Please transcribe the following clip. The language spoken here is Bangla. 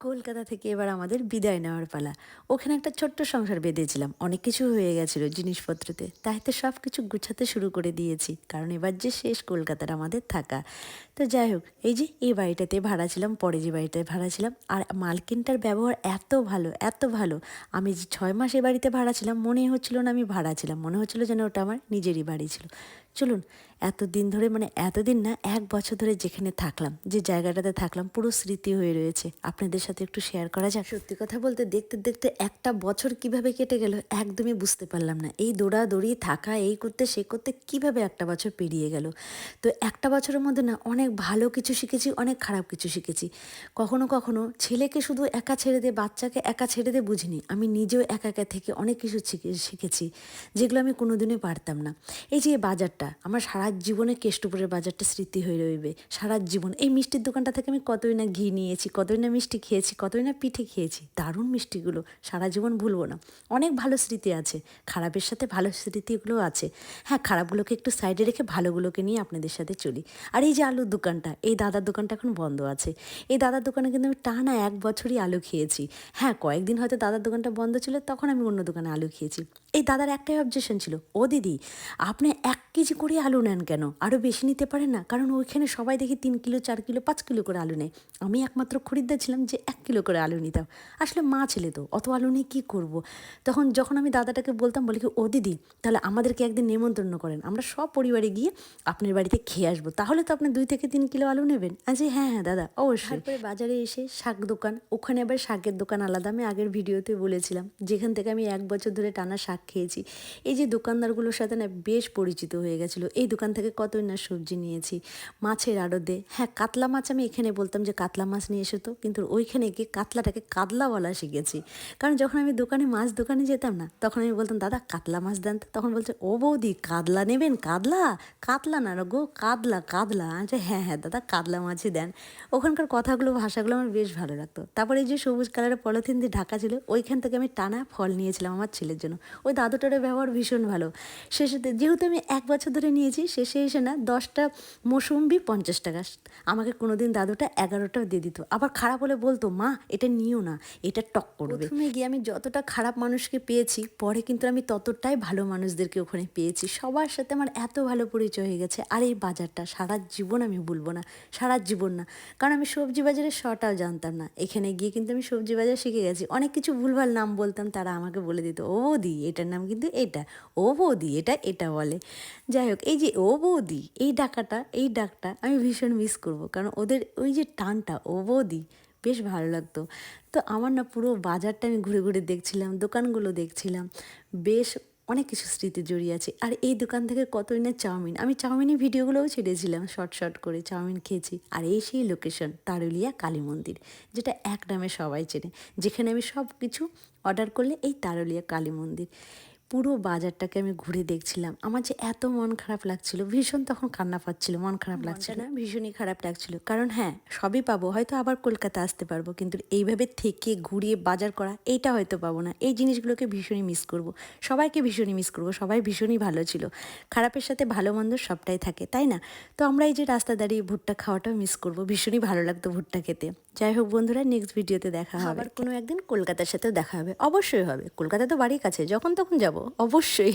কলকাতা থেকে এবার আমাদের বিদায় নেওয়ার পালা। ওখানে একটা ছোট্ট সংসার বেঁধেছিলাম। অনেক কিছু হয়ে গেছিল জিনিসপত্রতে। তাই তো সব কিছু গুছাতে শুরু করে দিয়েছি। কারণ এবার যে শেষ কলকাতার আমাদের থাকা। তো যাই হোক, এই যে এই বাড়িটাতে ভাড়া ছিলাম, পরে যে বাড়িটায় ভাড়া ছিলাম। আর মালকিনটার ব্যবহার এত ভালো এত ভালো। আমি যে ছয় মাস এ বাড়িতে ভাড়া ছিলাম, মনে হচ্ছিল না আমি ভাড়া ছিলাম। মনে হচ্ছিল যেন ওটা আমার নিজেরই বাড়ি ছিল। চলুন, এতদিন ধরে মানে এতদিন না, এক বছর ধরে যেখানে থাকলাম, যে জায়গাটাতে থাকলাম, পুরো স্মৃতি হয়ে রয়েছে। আপনাদের সাথে একটু শেয়ার করা যাক। সত্যি কথা বলতে, দেখতে দেখতে একটা বছর কীভাবে কেটে গেল, একদমই বুঝতে পারলাম না। এই দৌড়াদৌড়ি, থাকা, এই করতে, সে করতে কীভাবে একটা বছর পেরিয়ে গেল? তো একটা বছরের মধ্যে না, অনেক ভালো কিছু শিখেছি, অনেক খারাপ কিছু শিখেছি। কখনো কখনো ছেলেকে শুধু একা ছেড়ে দিয়ে, বাচ্চাকে একা ছেড়ে দিয়ে বুঝিনি। আমি নিজেও একা একা থেকে অনেক কিছু শিখে- শিখেছি, যেগুলো আমি কোনোদিনই পারতাম না। এই যে এই বাজারটা। আমার সারা জীবনে কেষ্টপুরের বাজারটা স্মৃতি হয়ে রইবে। সারা জীবন। এই মিষ্টির দোকানটা থেকে আমি কতই না ঘি নিয়েছি, কতই না মিষ্টি খেয়েছি, কতই না পিঠে খেয়েছি, দারুণ মিষ্টিগুলো সারা জীবন ভুলবো না। অনেক ভালো স্মৃতি আছে, খারাপের সাথে ভালো স্মৃতিগুলো আছে। হ্যাঁ খারাপগুলোকে একটু সাইডে রেখে ভালোগুলোকে নিয়ে আপনাদের সাথে চলি। আর এই যে আলুর দোকানটা, এই দাদার দোকানটা এখন বন্ধ আছে। এই দাদার দোকানে কিন্তু আমি টানা এক বছরই আলু খেয়েছি। হ্যাঁ কয়েকদিন হয়তো দাদার দোকানটা বন্ধ ছিল, তখন আমি অন্য দোকানে আলু খেয়েছি। এই দাদার একটাই অবজেকশন ছিল, ও দিদি, আপনি এক কেজি করে আলু নেন কেন? আরও বেশি নিতে পারেন না? কারণ ওইখানে সবাই দেখি তিন কিলো, চার কিলো, পাঁচ কিলো করে আলু নেয়। আমি একমাত্র খরিদ্দার ছিলাম যে এক কিলো করে আলু নিতাম। আসলে মা ছেলে তো, অত আলু নিয়ে কী করব। তখন যখন আমি দাদাটাকে বলতাম, বলি কি, ও দিদি, তাহলে আমাদেরকে একদিন নেমন্তন্ন করেন। আমরা সব পরিবারে গিয়ে আপনার বাড়িতে খেয়ে আসব। তাহলে তো আপনি দুই থেকে তিন কিলো আলু নেবেন। আজ হ্যাঁ হ্যাঁ দাদা, অবশ্যই। তারপরে বাজারে এসে শাক দোকান, ওখানে আবার শাকের দোকান আলাদা। আমি আগের ভিডিওতে বলেছিলাম, যেখান থেকে আমি এক বছর ধরে টানা শাক খেয়েছি। এই যে দোকানদারগুলোর সাথে না বেশ পরিচিত হয়ে গেছিল। এই দোকান থেকে কতই না সবজি নিয়েছি। মাছের আড়তে। হ্যাঁ কাতলা মাছ আমি এখানে বলতাম যে কাতলা মাছ নিয়ে এসো তো। কিন্তু ওইখানে গিয়ে কাতলাটাকে কাতলা বলা শিখেছি। কারণ যখন আমি দোকানে, মাছ দোকানে যেতাম না, তখন আমি বলতাম, দাদা, কাতলা মাছ দেন তখন বলছে, ও বৌদি, কাতলা নেবেন? কাতলা? কাতলা না গো, কাতলা কাতলা। আচ্ছা হ্যাঁ হ্যাঁ দাদা, কাতলা মাছই দেন। ওখানকার কথাগুলো, ভাষাগুলো আমার বেশ ভালো লাগতো। তারপরে এই যে সবুজ কালারের পলিথিন দিয়ে ঢাকা ছিল, ওইখান থেকে আমি টানা ফল নিয়েছিলাম আমার ছেলের জন্য। ওই দাদুটার ব্যবহার ভীষণ ভালো। শেষেতে, যেহেতু আমি এক বছর ধরে নিয়েছি, শেষে এসে না দশটা মৌসুম্বি পঞ্চাশ টাকা। আমাকে কোনোদিন দাদুটা এগারোটা দিয়ে দিত। আবার খারাপ হলে বলতো, মা, এটা নিও না, এটা টক করবে। প্রথমে গিয়ে আমি যতটা খারাপ মানুষকে পেয়েছি, পরে কিন্তু আমি ততটাই ভালো মানুষদেরকে ওখানে পেয়েছি। সবার সাথে আমার এত ভালো পরিচয় হয়ে গেছে, আর এই বাজারটা সারা জীবন আমি ভুলবো না, সারা জীবন না। কারণ আমি সবজি বাজারের শটাও জানতাম না। এখানে গিয়ে কিন্তু আমি সবজি বাজার শিখে গেছি। অনেক কিছু ভুলভাল নাম বলতাম, তারা আমাকে বলে দিত, ও দি এটার নাম কিন্তু এটা, ও বৌদি, এটা এটা বলে। যাই হোক এই যে, ও বৌদি, এই ডাকাটা, এই ডাকটা আমি ভীষণ মিস করব। কারণ ওদের ওই যে টানটা, ও বৌদি, বেশ ভালো লাগতো। তো আমার না পুরো বাজারটা আমি ঘুরে ঘুরে দেখছিলাম, দোকানগুলো দেখছিলাম, বেশ অনেক কিছু স্মৃতি জড়িয়ে আছে। আর এই দোকান থেকে কতই না চাউমিন, আমি চাউমিনের ভিডিওগুলোও ছেড়েছিলাম শর্ট শর্ট করে চাউমিন খেয়েছি। আর এই সেই লোকেশন তারুলিয়া কালী মন্দির, যেটা এক নামে সবাই চেনে, যেখানে আমি সব কিছু অর্ডার করলে এই তারুলিয়া কালী মন্দির। পুরো বাজারটাকে আমি ঘুরে দেখছিলাম। আমার যে এত মন খারাপ লাগছিল ভীষণ তখন কান্না পাচ্ছিল মন খারাপ লাগছিল না ভীষণই খারাপ লাগছিল। কারণ হ্যাঁ সবই পাবো হয়তো আবার কলকাতা আসতে পারব কিন্তু এইভাবে থেকে ঘুরিয়ে বাজার করা এইটা হয়তো পাবো না। এই জিনিসগুলোকে ভীষণই মিস করব। সবাইকে ভীষণই মিস করব সবাই ভীষণই ভালো ছিল। খারাপের সাথে ভালো মন্দ সবটাই থাকে তাই না? তো আমরা এই যে রাস্তা দাঁড়িয়ে ভুট্টা খাওয়াটাও মিস করব ভীষণই ভালো লাগতো ভুট্টা খেতে। যাই হোক বন্ধুরা নেক্সট ভিডিওতে দেখা হবে। আবার কোনো একদিন কলকাতার সাথেও দেখা হবে। অবশ্যই হবে। কলকাতা তো বাড়ির কাছে যখন তখন যাব। অবশ্যই